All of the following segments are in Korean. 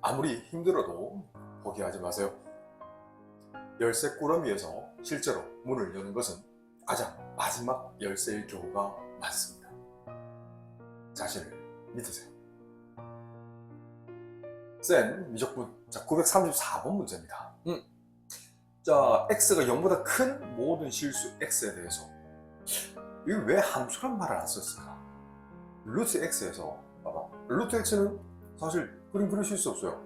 아무리 힘들어도 포기하지 마세요. 열쇠 꾸러미에서 실제로 문을 여는 것은 가장 마지막 열쇠일 경우가 많습니다. 자신을 믿으세요. 센 미적분 자 934번 문제입니다. 음. 자 x가 0보다 큰 모든 실수 x에 대해서 이게 왜 함수란 말을 안 썼을까? 루트 x에서 봐봐 루트 x는 사실 그림 그리실 수 없어요.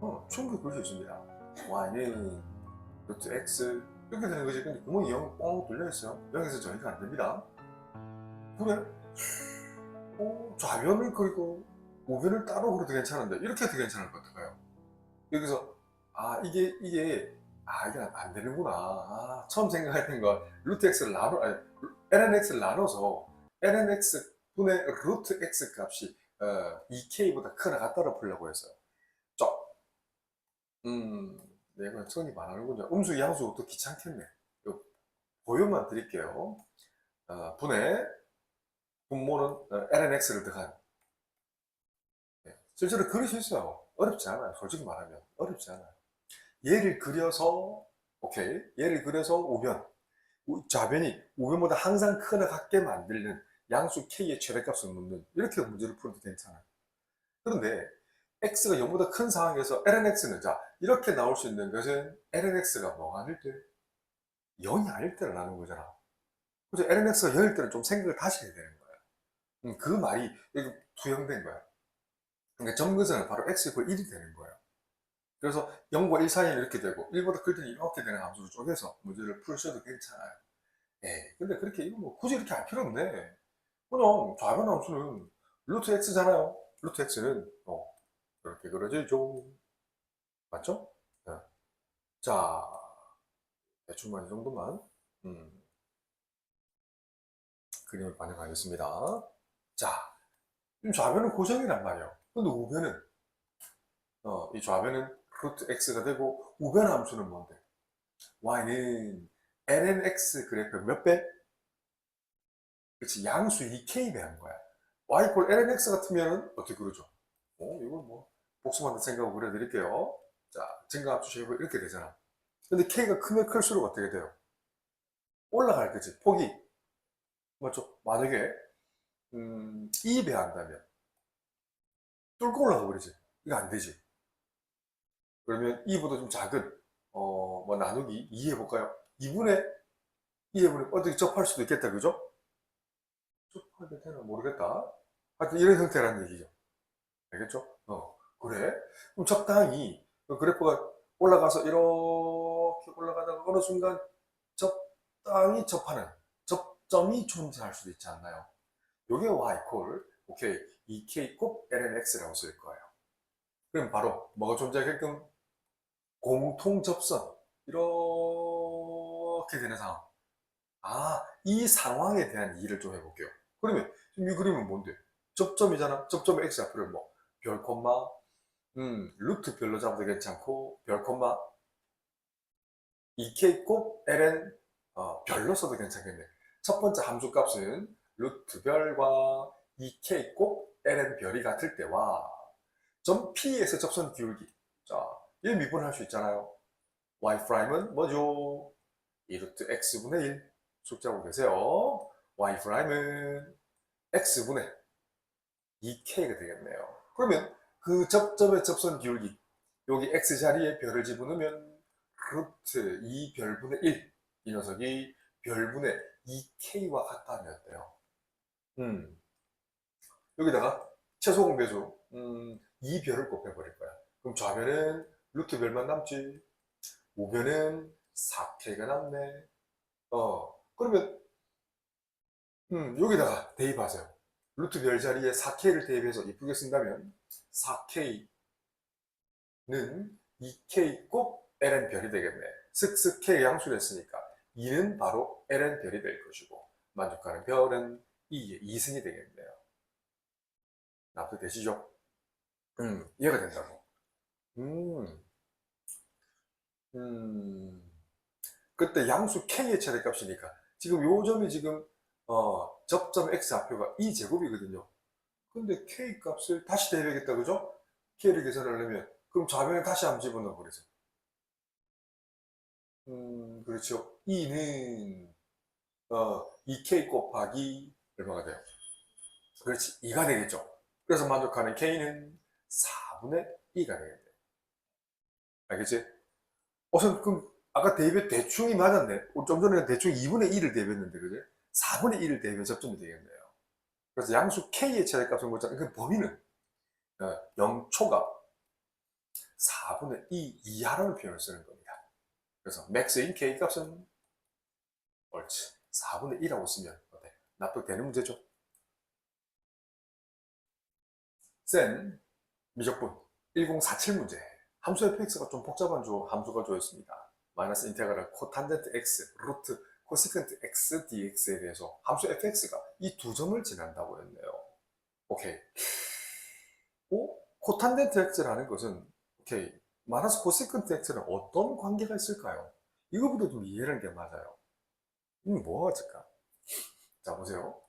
어, 충분히 그릴 수 있습니다. y는 루트 x 이렇게 되는 거지. 근데 구멍이 0 뻥 뚫려 있어요. 0에서 전이가 안 됩니다. 그래? 어, 좌변을 그리고 우변을 따로 그려도 괜찮은데 이렇게 해도 괜찮을 것 같아요. 여기서 아 이게 이게 아 이게 안 되는구나. 아, 처음 생각했던 거 루트 x를 나눠 아니 lnx를 나눠서 lnx 분의 루트 x 값이 어, 2k보다 크나 같다를 풀려고 했어요. 쪽. 음, 내가 손이 많아는군요. 음수 양수도 귀찮겠네. 요 보여만 드릴게요. 어, 분의 분모는 어, lnx를 더한. 네, 실제로 그릴 수 있어요. 어렵지 않아요. 솔직히 말하면 어렵지 않아요. 얘를 그려서 오케이. 얘를 그려서. 우- 좌변이 우변보다 항상 크나 같게 만들는 양수 k의 최대값을 묻는 이렇게 문제를 풀어도 괜찮아요. 그런데 x가 0보다 큰 상황에서 lnx는 자 이렇게 나올 수 있는 것은 lnx가 뭐가 아닐 때 0이 아닐 때를 나는 거잖아. 그래서 lnx가 0일 때는 좀 생각을 다시 해야 되는 거야. 음, 그 말이 여기 투영된 거야. 그러니까 점근선은 바로 x 1이 되는 거예요. 그래서 0과 1 사이는 이렇게 되고 1보다 클 때는 이렇게 되는 함수를 쪼개서 문제를 풀셔도 괜찮아요. 예, 근데 그렇게 이거 뭐 굳이 이렇게 할 필요 없네. 그냥 좌변 함수는 루트 x잖아요. 루트 x는 어, 이렇게 그려지죠. 맞죠? 네. 자, 대충만 이 정도만 음, 그림을 반영하겠습니다. 자, 지금 좌변은 고정이란 말이에요. 근데 우변은 어, 이 좌변은 루트 x가 되고 우변 함수는 뭔데? y는 lnx 그래프 몇 배? 그렇지 양수 2k 배한 거야. y 꼴 lnx 같으면 어떻게 그러죠? 어, 이걸 뭐 복수만든 생각으로 그려드릴게요. 자, 증가함수 제곱 이렇게 되잖아. 근데 k가 크면 클수록 어떻게 돼요? 올라갈 거지. 폭이 맞죠? 만약에 음, 2 배 한다면 뚫고 올라가 버리지. 이거 안 되지. 그러면 2보다 좀 작은 어, 뭐 나누기 2 해볼까요? 2분의 2 해보면 어떻게 접할 수도 있겠다, 그죠? 접하게 되나 모르겠다. 하여튼 이런 형태라는 얘기죠. 알겠죠? 어, 그래? 그럼 적당히 그 그래프가 올라가서 이렇게 올라가다가 어느 순간 적당히 접하는 접점이 존재할 수도 있지 않나요? 요게 y 콜 오케이 2k 곱 lnx라고 쓸 거예요. 그럼 바로 뭐가 존재하게끔 공통 접선 이렇게 되는 상황. 아, 이 상황에 대한 이해를 좀 해볼게요. 그러면 이 그림은 뭔데? 접점이잖아. 접점의 x 앞을 뭐 별 콤마, 음, 루트 별로 잡아도 괜찮고 별 콤마 2k 곱 ln 어, 별로 써도 괜찮겠네. 첫 번째 함수 값은 루트 별과 2k 곱 ln 별이 같을 때와 점 P에서 접선 기울기. 자, 이 미분할 수 있잖아요. y 프라임은 뭐죠? 2 루트 x분의 1 숙지하고 계세요. Y 프라임은 x분의 2k가 되겠네요. 그러면 그 접점의 접선 기울기 여기 x 자리에 별을 집어넣으면 루트 2 별분의 1 이 녀석이 별분의 2k와 같다면 어때요? 음. 여기다가 최소 공배수 음, 2별을 곱해버릴 거야. 그럼 좌변은 루트 별만 남지. 우변은 4K가 남네. 어, 그러면, 음, 여기다가 대입하세요. 루트 별 자리에 4K를 대입해서 이쁘게 쓴다면, 4K는 2K 곱 ln 별이 되겠네. 슥슥 K 양수를 했으니까, 2는 바로 ln 별이 될 것이고, 만족하는 별은 2의 2승이 되겠네요. 납득되시죠? 음, 이해가 된다고. 음, 음, 그때 양수 k의 최대값이니까 지금 요 점이 지금 어, 접점 x 좌표가 2제곱이거든요. 근데 k 값을 다시 대입하겠다 그죠? k를 계산하려면 그럼 좌변에 다시 한번 집어넣어 버리세요. 음, 그렇죠. 2는 어, 2k 곱하기 얼마가 돼요? 그렇지. 2가 되겠죠. 그래서 만족하는 k는 4분의 2가 되겠네. 알겠지? 우선 그럼 아까 대입에 대충이 맞았네. 좀 전에 대충 2분의 1을 대입했는데 그지? 4분의 1을 대입해 접점이 되겠네요. 그래서 양수 k의 최대값을 묻자. 그 범위는 어, 0초가 4분의 2 이하라는 표현을 쓰는 겁니다. 그래서 max인 k 값은 옳지. 4분의 1이라고 쓰면 어때? 납득되는 문제죠? 센 미적분 1047 문제 함수 fx가 좀 복잡한 조, 함수가 주어있습니다. 마이너스 인테그랄 코탄젠트 x, 루트 코시컨트 x dx에 대해서 함수 fx가 이 두 점을 지난다고 했네요. 오케이. 오? 코탄젠트 x라는 것은 오케이. 마이너스 코시컨트 x는 어떤 관계가 있을까요? 이거부터 좀 이해하는 게 맞아요. 이 뭐가 있을까? 자, 보세요.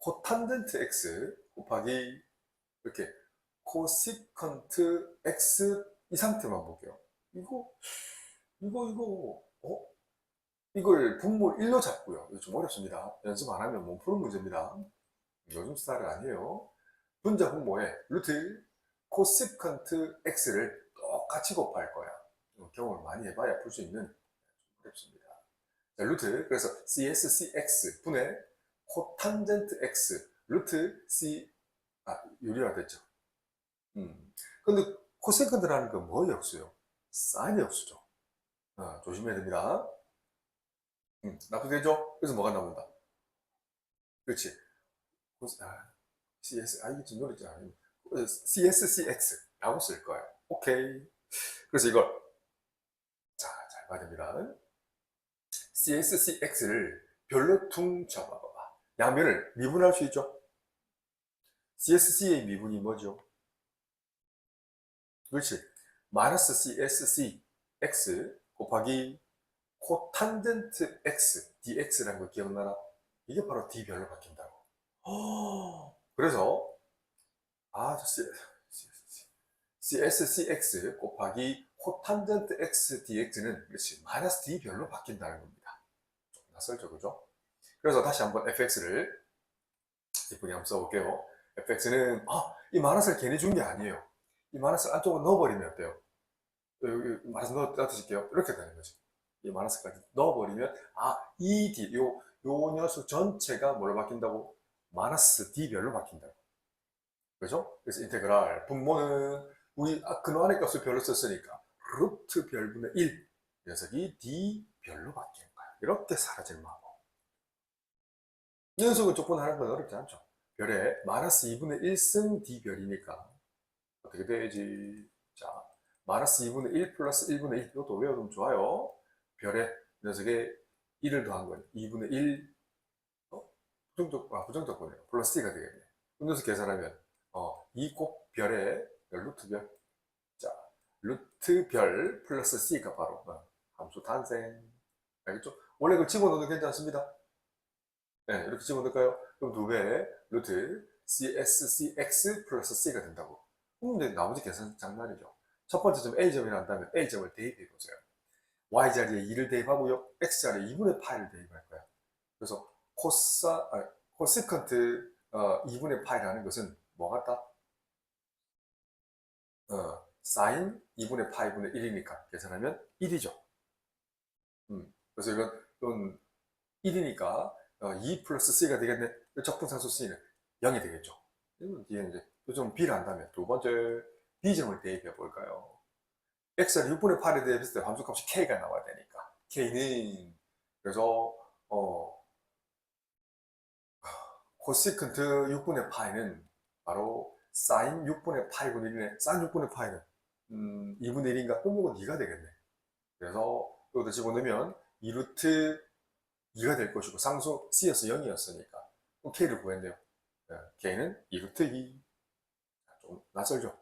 코탄젠트 x 곱하기 이렇게 코시컨트 x 이 상태만 볼게요. 이거 이거 이거 어? 이걸 분모 1로 잡고요. 좀 어렵습니다. 연습 안 하면 못 푸는 문제입니다. 요즘 스타일 아니에요. 분자 분모에 루트 코시컨트 x를 똑같이 곱할 거야. 경험을 많이 해봐야 풀 수 있는 어렵습니다. 자, 루트 그래서 CSCX 분의 코탄젠트 x 루트 C 아 유리화 됐죠. 음. 근데 코세컨드라는 건 뭐의 역수요? 사인의 역수죠. 아, 조심해야 됩니다. 음, 납득되죠? 그래서 뭐가 나온다? 그렇지. 아, CS, 아, 이게 좀 노렸잖아. CSCX라고 쓸 거예요. 오케이. 그래서 이걸, 자, 잘 봐야 됩니다. CSCX를 별로 퉁 잡아봐봐. 양면을 미분할 수 있죠? CSC의 미분이 뭐죠? 그렇지. 마이너스 CSC X 곱하기 코탄젠트 X dx라는 거 기억나나? 이게 바로 d별로 바뀐다고. 허, 그래서 아, 저 C, CSCX 곱하기 코탄젠트 X dx는 그렇지 마이너스 d별로 바뀐다는 겁니다. 좀 낯설죠, 그죠? 그래서 다시 한번 fx를 이쁘게 한번 써볼게요. fx는 아, 이 마이너스를 괜히 준 게 아니에요. 이 마이너스를 안쪽으로 넣어버리면 어때요? 여기 마이너스 넣어, 넣어주실게요. 이렇게 되는 거지. 이 마이너스까지 넣어버리면, 아, 이 D, 요, 요 녀석 전체가 뭘로 바뀐다고? 마이너스 D별로 바뀐다고. 그죠? 그래서 인테그랄, 분모는, 우리, 아, 근호 안의 값을 별로 썼으니까, 루트 별분의 1. 녀석이 D별로 바뀌는 거야. 이렇게 사라질 마법. 이 녀석을 조건하는 건 어렵지 않죠. 별에 마이너스 2분의 1승 D별이니까, 어떻게 돼야지? 자, 마이너스 2분의 1 플러스 1분의 1. 이것도 외워두면 좋아요. 별에 녀석에 1을 더한 건 2분의 1. 어? 부정적, 아, 부정적분이에요. 플러스 D가 되겠네. 그 녀석 계산하면, 어, 2곱 별에 루트 별. 자, 루트 별 플러스 C가 바로, 어, 함수 탄생. 알겠죠? 원래 그걸 집어넣어도 괜찮습니다. 네, 이렇게 집어넣을까요? 그럼 두 배에 루트 CSCX 플러스 C가 된다고. 근데 나머지 계산 장난이죠. 첫 번째 점 A점이라는 다음에 A점을 대입해 보세요. Y자리에 2를 대입하고요. X자리에 2분의 파이를 대입할 거야. 그래서 코사, 아, 코시컨트 어, 2분의 파이라는 것은 뭐 같다? 어, 사인 2분의 파이 분의 1이니까 계산하면 1이죠. 음, 그래서 이건, 이건 1이니까 어, 2 플러스 C가 되겠네. 적분상수 C는 0이 되겠죠. 이건 뒤에 이제 좀 B를 한다면 두 번째 B점을 대입해 볼까요? X를 6분의 8에 대입했을 때 함수값이 K가 나와야 되니까. K는 그래서 어 코시컨트 6분의 파이는 바로 사인 6분의 파이분의 1이네 사인 6분의 파이는. 음, 2분의 1인가? 그럼 이건 2가 되겠네. 그래서 이것도 집어넣으면 2루트 2가 될 것이고 상수 C여서 0이었으니까. 그럼 K를 구했네요. 네, K는 2루트 2 좀 낯설죠?